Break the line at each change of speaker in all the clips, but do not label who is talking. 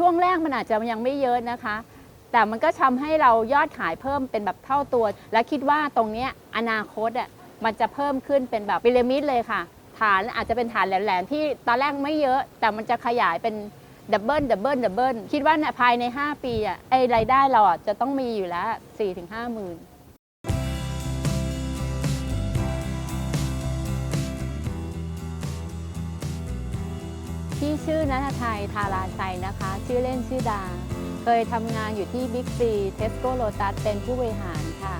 ช่วงแรกมันอาจจะยังไม่เยอะนะคะ แต่มันก็ทำให้เรายอดขายเพิ่มเป็นแบบเท่าตัว และคิดว่าตรงนี้อนาคตอะมันจะเพิ่มขึ้นเป็นแบบพีระมิดเลยค่ะ ฐานอาจจะเป็นฐานแหลมๆที่ตอนแรกไม่เยอะ แต่มันจะขยายเป็นดับเบิลดับเบิลดับเบิลคิดว่าเนี่ยภายใน 5 ปีอะไอ้รายได้เราอะจะต้องมีอยู่แล้ว4-5หมื่น ที่ชื่อนัทไทยทาราชัยนะคะ ชื่อเล่นชื่อดา เคยทำงานอยู่ที่บิ๊กซีเทสโก้โ t ตัสเป็นผู้บริหารค่ะ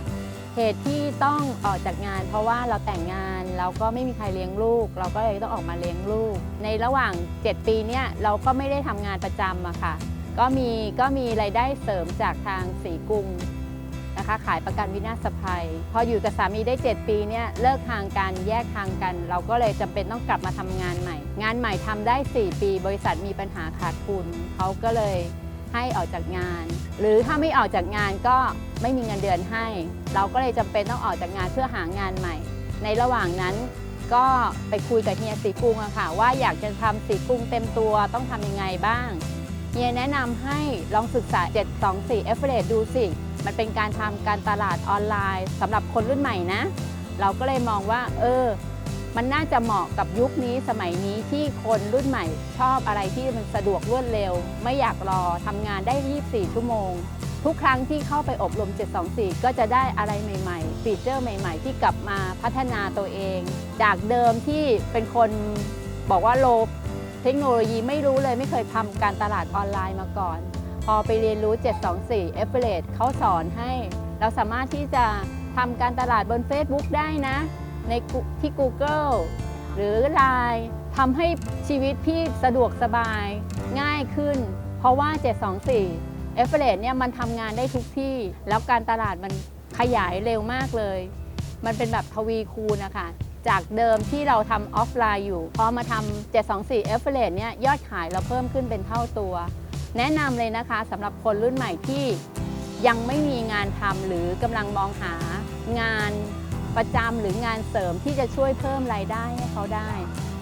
เหตุที่ต้องออกจากงาน เพราะว่าเราแต่งงานเราก็ไม่มีใครเลี้ยงลูก เราก็เลยต้องออกมาเลี้ยงลูก ในระหว่าง 7 ปีเนี่ยเราก็ไม่ได้ทำงานประจำอะค่ะ ก็มีก็มีรายได้เสริมจากทางสีกุง นะคะ ขายประกันวินาศภัย พออยู่กับสามีได้ 7 ปีเนี่ยเลิกทางกันแยกทางกัน เราก็เลยจำเป็นต้องกลับมาทำงานใหม่ งานใหม่ทำได้ 4 ปี บริษัทมีปัญหาขาดทุนเขาก็เลยให้ออกจากงาน หรือถ้าไม่ออกจากงานก็ไม่มีเงินเดือนให้ เราก็เลยจำเป็นต้องออกจากงานเพื่อหางานใหม่ ในระหว่างนั้นก็ไปคุยกับเฮียสีกรุงอะค่ะ ว่าอยากจะทำสีกรุงเต็มตัวต้องทำยังไงบ้างเฮียแนะนำให้ลองศึกษา 724 a f f i l i a t e ดูสิ มันเป็นการทำการตลาดออนไลน์สำหรับคนรุ่นใหม่นะ เราก็เลยมองว่า เออ มันน่าจะเหมาะกับยุคนี้สมัยนี้ที่คนรุ่นใหม่ชอบอะไรที่มันสะดวกรวดเร็ว ไม่อยากรอทำงานได้ 24 ชั่วโมง ทุกครั้งที่เข้าไปอบรม 724 ก็จะได้อะไรใหม่ๆ ฟีเจอร์ใหม่ ๆ ที่กลับมาพัฒนาตัวเอง จากเดิมที่เป็นคนบอกว่าโลเทคโนโลยีไม่รู้เลยไม่เคยทำการตลาดออนไลน์มาก่อน พอไปเรียนรู้ 724 a f f i l i a t e เขาสอนให้ เราสามารถที่จะทำการตลาดบน Facebook ได้นะ ในที่ Google หรือ Line ทำให้ชีวิตพี่สะดวกสบายง่ายขึ้น เพราะว่า 724 a f f i l i a t e เนี่ยมันทำงานได้ทุกที่ แล้วการตลาดมันขยายเร็วมากเลย มันเป็นแบบทวีคูณนะคะจากเดิมที่เราทำออฟไลน์อยู่ พอมาทำ724 a f f i l i a t e เนี่ยยอดขายเราเพิ่มขึ้นเป็นเท่าตัว แนะนำเลยนะคะสำหรับคนรุ่นใหม่ที่ยังไม่มีงานทำหรือกำลังมองหางานประจำหรืองานเสริมที่จะช่วยเพิ่มรายได้ให้เขาได้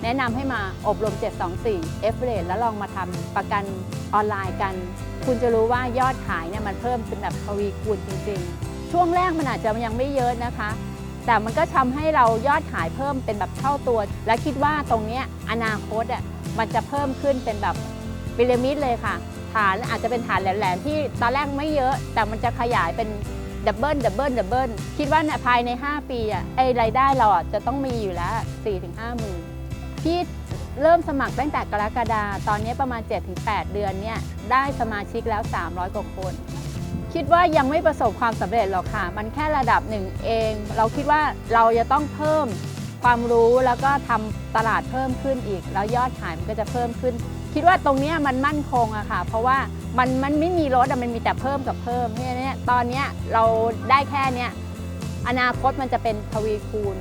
แนะนำให้มาอบรม 724 f f i l i a t e แล้วลองมาทำประกันออนไลน์กัน คุณจะรู้ว่ายอดขายเนี่ยมันเพิ่มเป็นแบบทวีคูณจริงๆ ช่วงแรกมันอาจจะยังไม่เยอะนะคะ แต่มันก็ทำให้เรายอดขายเพิ่มเป็นแบบเท่าตัว และคิดว่าตรงนี้อนาคตอะมันจะเพิ่มขึ้นเป็นแบบพีระมิดเลยค่ะ ฐานอาจจะเป็นฐานแหลมๆที่ตอนแรกไม่เยอะ แต่มันจะขยายเป็นดับเบิลดับเบิลดับเบิลคิดว่าเนี่ยภายใน 5 ปีอะไอรายได้เราอะจะต้องมีอยู่แล้ว 4-5หมื่นพี่เริ่มสมัครตั้งแต่กรกฎาตอนนี้ประมาณ 7-8 เดือนเนี่ยได้สมาชิกแล้ว 300 กว่าคน คิดว่ายังไม่ประสบความสำเร็จหรอกค่ะ มันแค่ระดับหนึ่งเอง เราคิดว่าเราจะต้องเพิ่มความรู้แล้วก็ทำตลาดเพิ่มขึ้นอีก แล้วยอดขายมันก็จะเพิ่มขึ้น คิดว่าตรงนี้มันมั่นคงอะค่ะ เพราะว่ามันมันไม่มีลดอะมันมีแต่เพิ่มกับเพิ่มเพราะฉะนั้นเนี่ตอนนี้เราได้แค่เนี้ยอนาคตมันจะเป็นทวีคูณ